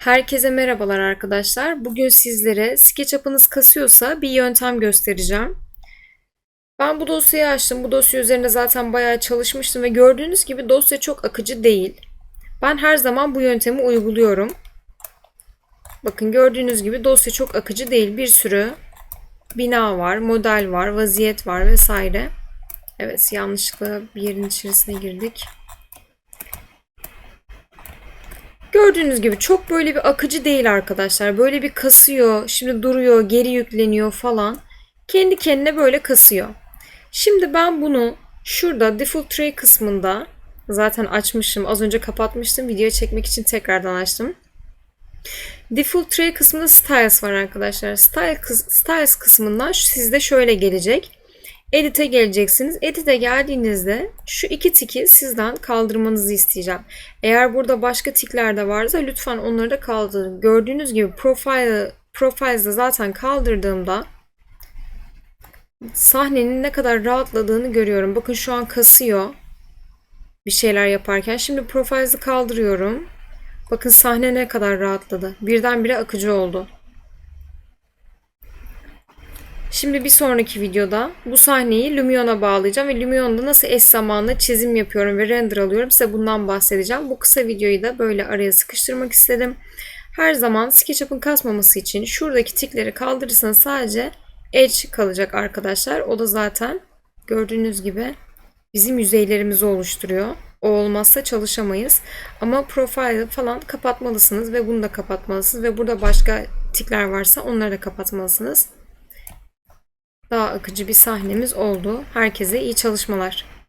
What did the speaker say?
Herkese merhabalar arkadaşlar. Bugün sizlere SketchUp'ınız kasıyorsa bir yöntem göstereceğim. Ben bu dosyayı açtım. Bu dosya üzerinde zaten bayağı çalışmıştım ve gördüğünüz gibi dosya çok akıcı değil. Ben her zaman bu yöntemi uyguluyorum. Bakın gördüğünüz gibi dosya çok akıcı değil. Bir sürü bina var, model var, vaziyet var vesaire. Evet yanlışlıkla bir yerin içerisine girdik. Gördüğünüz gibi çok böyle bir akıcı değil arkadaşlar. Böyle bir kasıyor, şimdi duruyor, geri yükleniyor falan. Kendi kendine böyle kasıyor. Şimdi ben bunu şurada default tray kısmında zaten açmışım. Az önce kapatmıştım. Video çekmek için tekrardan açtım. Default tray kısmında styles var arkadaşlar. Style styles kısmından sizde şöyle gelecek. Edit'e geleceksiniz. Edit'e geldiğinizde şu iki tiki sizden kaldırmanızı isteyeceğim. Eğer burada başka tikler de varsa lütfen onları da kaldırın. Gördüğünüz gibi profile Profiles'da zaten kaldırdığımda sahnenin ne kadar rahatladığını görüyorum. Bakın şu an kasıyor bir şeyler yaparken. Şimdi Profiles'ı kaldırıyorum. Bakın sahne ne kadar rahatladı. Birdenbire akıcı oldu. Şimdi bir sonraki videoda bu sahneyi Lumion'a bağlayacağım ve Lumion'da nasıl eş zamanlı çizim yapıyorum ve render alıyorum size bundan bahsedeceğim. Bu kısa videoyu da böyle araya sıkıştırmak istedim. Her zaman SketchUp'ın kasmaması için şuradaki tikleri kaldırırsanız sadece Edge kalacak arkadaşlar. O da zaten gördüğünüz gibi bizim yüzeylerimizi oluşturuyor. O olmazsa çalışamayız. Ama profile falan kapatmalısınız ve bunu da kapatmalısınız ve burada başka tikler varsa onları da kapatmalısınız daha akıcı bir sahnemiz oldu. Herkese iyi çalışmalar.